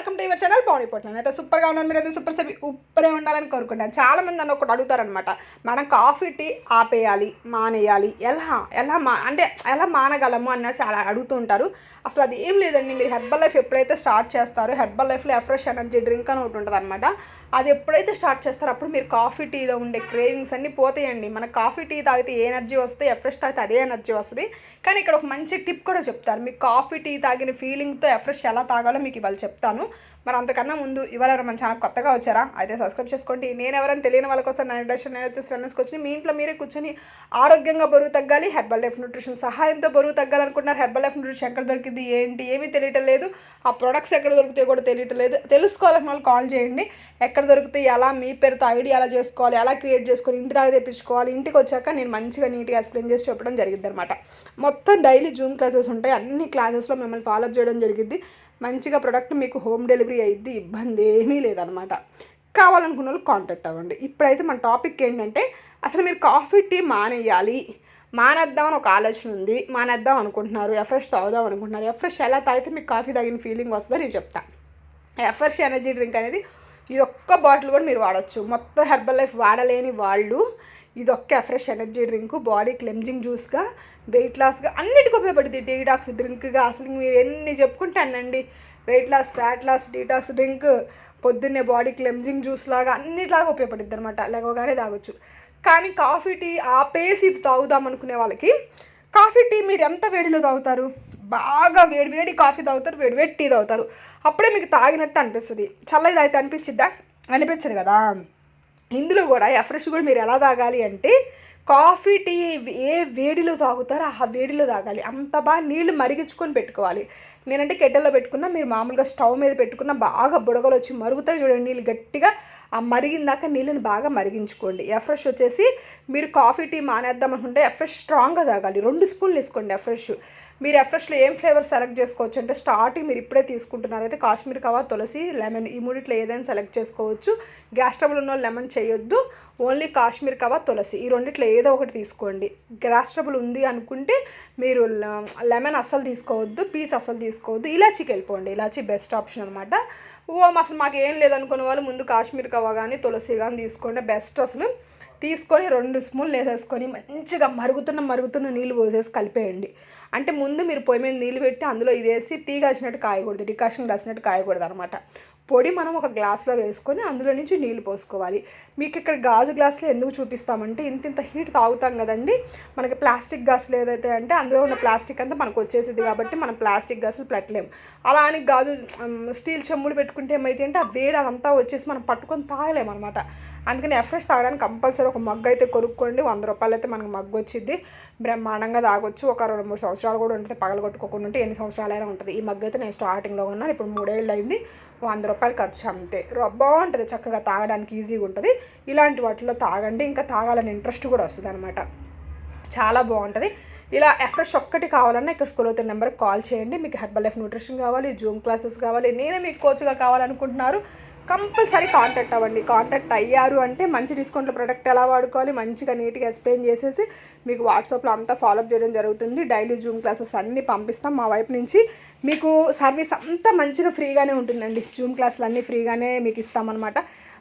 Welcome to your channel body పొట్ల అయితే సూపర్గా ఉన్నాను మీరు అయితే సూపర్ సభి ఉప్పరే ఉండాలని కోరుకుంటాను. చాలామంది నన్ను ఒకటి అడుగుతారనమాట మనం కాఫీ టీ ఆపేయాలి మానేయాలి ఎలా ఎలా మా అంటే ఎలా మానగలము అన్న చాలా అడుగుతూ ఉంటారు. అసలు అది ఏం లేదండి. మీరు హెర్బల్ లైఫ్ ఎప్పుడైతే స్టార్ట్ చేస్తారో హెర్బల్ లైఫ్లో ఎఫ్రెష్ ఎనర్జీ డ్రింక్ అని ఒకటి ఉంటుంది అనమాట అది ఎప్పుడైతే స్టార్ట్ చేస్తారో అప్పుడు మీరు కాఫీ టీలో ఉండే క్రేవింగ్స్ అన్నీ పోతాయండి. మన కాఫీ టీ తాగితే ఏ ఎనర్జీ వస్తుంది? ఎఫ్రెష్ తాగితే అదే ఎనర్జీ వస్తుంది. కానీ ఇక్కడ ఒక మంచి టిప్ కూడా చెప్తారు. మీకు కాఫీ టీ తాగిన ఫీలింగ్తో ఎఫ్రెష్ ఎలా తాగాలో మీకు ఇవాళ చెప్తాను. మరి అంతకన్నా ముందు ఇవాళ ఎవరు మన ఛానల్ కొత్తగా వచ్చారా? అయితే సబ్స్క్రైబ్ చేసుకోండి. నేను ఎవరైనా తెలియని వాళ్ళ కోసం నా ఇండస్ట్రీ నేను వచ్చేసి వెల్నెస్కి వచ్చి మీ ఇంట్లో మీరే కూర్చొని ఆరోగ్యంగా బరువు తగ్గాలి హెర్బల్ లైఫ్ న్యూట్రిషన్ సహాయంతో బరువు తగ్గాలనుకుంటున్నారు. హెర్బల్ లైఫ్ న్యూట్రిషన్ ఎక్కడ దొరికింది ఏంటి ఏమీ తెలియటం లేదు. ఆ ప్రొడక్ట్స్ ఎక్కడ దొరుకుతాయో కూడా తెలియటం లేదు. తెలుసుకోవాలని వాళ్ళు కాల్ చేయండి. ఎక్కడ దొరికితే ఎలా మీ పేరుతో ఐడియా ఎలా చేసుకోవాలి ఎలా క్రియేట్ చేసుకొని ఇంటి దాకా తెప్పించుకోవాలి. ఇంటికి వచ్చాక నేను మంచిగా నీట్గా ఎక్స్ప్లెయిన్ చేసి చెప్పడం జరిగింది అనమాట మొత్తం డైలీ జూమ్ క్లాసెస్ ఉంటాయి. అన్ని క్లాసెస్లో మిమ్మల్ని ఫాలో అప్ చేయడం జరిగింది మంచిగా ప్రొడక్ట్ మీకు హోమ్ డెలివరీ అయ్యిద్ది ఇబ్బంది ఏమీ లేదనమాట కావాలనుకున్న వాళ్ళు కాంటాక్ట్ అవ్వండి. ఇప్పుడైతే మన టాపిక్ ఏంటంటే అసలు మీరు కాఫీ టీ మానేయాలి. మానేద్దామని ఒక ఆలోచన ఉంది. మానేద్దాం అనుకుంటున్నారు. ఎఫ్రెష్ తాగుదాం అనుకుంటున్నారు. ఎఫ్రెష్ ఎలా తాగితే మీకు కాఫీ తాగిన ఫీలింగ్ వస్తుందో నేను చెప్తాను ఎఫ్రెష్ ఎనర్జీ డ్రింక్ అనేది ఇది ఒక్క బాటిల్ కూడా మీరు వాడచ్చు. మొత్తం హెర్బల్ లైఫ్ వాడలేని వాళ్ళు ఇది fresh energy drink body cleansing జ్యూస్గా weight లాస్గా అన్నిటికీ ఉపయోగపడుతుంది డీటాక్స్ డ్రింక్గా. అసలు మీరు ఎన్ని చెప్పుకుంటే అనండి weight loss fat loss detox drink పొద్దున్నే బాడీ క్లెమ్జింగ్ జ్యూస్ లాగా అన్నిట్లాగా ఉపయోగపడుద్ది అనమాట లేవగానే తాగొచ్చు. కానీ కాఫీ టీ ఆపేసి ఇది తాగుదాం అనుకునే వాళ్ళకి కాఫీ టీ మీరు ఎంత వేడిలో తాగుతారు? బాగా వేడి వేడి కాఫీ తాగుతారు వేడి వేడి టీ తాగుతారు. అప్పుడే మీకు తాగినట్టు అనిపిస్తుంది. చల్లది అయితే అనిపించిద్దా అనిపించదు కదా? ఇందులో కూడా ఎఫ్రెష్ కూడా మీరు ఎలా తాగాలి అంటే కాఫీ టీ ఏ వేడిలో తాగుతారో ఆ వేడిలో తాగాలి. అంత బాగా నీళ్ళు మరిగించుకొని పెట్టుకోవాలి. నేనంటే కెట్టెల్లో పెట్టుకున్నా మీరు మామూలుగా స్టవ్ మీద పెట్టుకున్న బాగా బుడగలు వచ్చి మరుగుతాయి చూడండి నీళ్ళు గట్టిగా ఆ మరిగిందాక నీళ్ళని బాగా మరిగించుకోండి. ఎఫ్రెష్ వచ్చేసి మీరు కాఫీ టీ మానేద్దాం అనుకుంటే ఎఫ్రెష్ స్ట్రాంగ్గా తాగాలి. రెండు స్పూన్లు వేసుకోండి ఎఫ్రెష్ మీరు ఎఫ్రెష్లో ఏం ఫ్లేవర్ సెలెక్ట్ చేసుకోవచ్చు అంటే స్టార్టింగ్ మీరు ఇప్పుడే తీసుకుంటున్నారైతే కాశ్మీర్ కవా తులసి లెమన్ ఈ మూడిట్లో ఏదైనా సెలెక్ట్ చేసుకోవచ్చు. గ్యాస్ ట్రబుల్ ఉన్న లెమన్ చేయొద్దు. ఓన్లీ కాశ్మీర్ కవా తులసి ఈ రెండిట్లో ఏదో ఒకటి తీసుకోండి. గ్యాస్ ట్రబుల్ ఉంది అనుకుంటే మీరు లెమన్ అస్సలు తీసుకోవద్దు. పీచ్ అస్సలు తీసుకోవద్దు. ఇలాచీకి వెళ్ళిపోండి. ఇలాచీ బెస్ట్ ఆప్షన్ అనమాట ఓ అసలు మాకు ఏం లేదనుకునే వాళ్ళు ముందు కాశ్మీర్ కవా కానీ తులసి కానీ తీసుకోండి. బెస్ట్ అసలు. తీసుకొని రెండు స్పూన్లు వేసేసుకొని మంచిగా మరుగుతున్న మరుగుతున్న నీళ్ళు పోసేసి కలిపేయండి. అంటే ముందు మీరు పొయ్యి మీద నీళ్ళు పెట్టి అందులో ఇది వేసి కాయకూడదు. డికాషన్ రాసినట్టు కాయకూడదు అనమాట పొడి మనం ఒక గ్లాస్లో వేసుకొని అందులో నుంచి నీళ్ళు పోసుకోవాలి. మీకు ఇక్కడ గాజు గ్లాసులో ఎందుకు చూపిస్తామంటే ఇంత ఇంత హీట్ తాగుతాం కదండి. మనకి ప్లాస్టిక్ గ్లాసులు ఏదైతే అంటే అందులో ఉన్న ప్లాస్టిక్ అంతా మనకు వచ్చేసింది కాబట్టి మనం ప్లాస్టిక్ గ్లాసులు పెట్టలేము అలా అని గాజు స్టీల్ చెమ్ములు పెట్టుకుంటే ఏమైతే అంటే ఆ వేడి అదంతా వచ్చేసి మనం పట్టుకొని తాగలేము అనమాట అందుకని ఎఫ్రెష్ తాగడానికి కంపల్సరీ ఒక మగ్గు అయితే కొనుక్కోండి. వంద రూపాయలు అయితే మనకు మగ్గు వచ్చింది బ్రహ్మాండంగా తాగొచ్చు. ఒక రెండు మూడు సంవత్సరాలు కూడా ఉంటుంది. పగలగొట్టుకోకుండా ఉంటే ఎన్ని సంవత్సరాలైనా ఉంటుంది. ఈ మగ్గు అయితే నేను స్టార్టింగ్లో ఉన్నాను. ఇప్పుడు మూడేళ్ళు అయింది. వంద రూపాయలు ఖర్చు అంతే. బాగుంటుంది చక్కగా తాగడానికి ఈజీగా ఉంటుంది. ఇలాంటి వాటిలో తాగండి. ఇంకా తాగాలని ఇంట్రెస్ట్ కూడా వస్తుంది అనమాట చాలా బాగుంటుంది. ఇలా ఎఫ్రెష్ ఒక్కటి కావాలన్నా ఇక్కడ స్కూల్ అవుతున్న నెంబర్కి కాల్ చేయండి. మీకు హెర్బల్ లైఫ్ న్యూట్రిషన్ కావాలి జూమ్ క్లాసెస్ కావాలి. నేనే మీకు కోచ్గా కావాలనుకుంటున్నారు. కంపల్సరీ కాంటాక్ట్ అవ్వండి. కాంటాక్ట్ అయ్యారు అంటే మంచి డిస్కౌంట్లో ప్రొడక్ట్ ఎలా వాడుకోవాలి మంచిగా నీట్గా ఎక్స్ప్లెయిన్ చేసేసి మీకు వాట్సాప్లో అంతా ఫాలోఅప్ చేయడం జరుగుతుంది. డైలీ జూమ్ క్లాసెస్ అన్నీ పంపిస్తాం మా వైపు నుంచి. మీకు సర్వీస్ అంతా మంచిగా ఫ్రీగానే ఉంటుందండి. జూమ్ క్లాసులు అన్నీ ఫ్రీగానే మీకు ఇస్తామన్నమాట.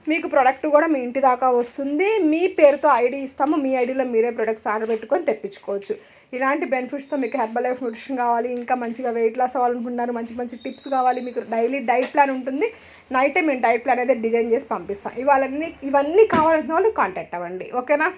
మీకు ప్రోడక్ట్ కూడా మీ ఇంటి దాకా వస్తుంది. మీ పేరుతో ఐడి ఇస్తాము. మీ ఐడిలో మీరే ప్రొడక్ట్స్ ఆర్డర్ పెట్టుకొని తెప్పించుకోవచ్చు. ఇలాంటి బెనిఫిట్స్తో మీకు హెర్బల్ లైఫ్ న్యూట్రిషన్ కావాలి ఇంకా మంచిగా వెయిట్ లాస్ అవ్వాలనుకుంటున్నారు మంచి మంచి టిప్స్ కావాలి మీకు డైలీ డైట్ ప్లాన్ ఉంటుంది. నైటే మేము డైట్ ప్లాన్ అయితే డిజైన్ చేసి పంపిస్తాం. ఇవాళన్నీ ఇవన్నీ కావాలంటున్న వాళ్ళు కాంటాక్ట్ అవ్వండి. ఓకేనా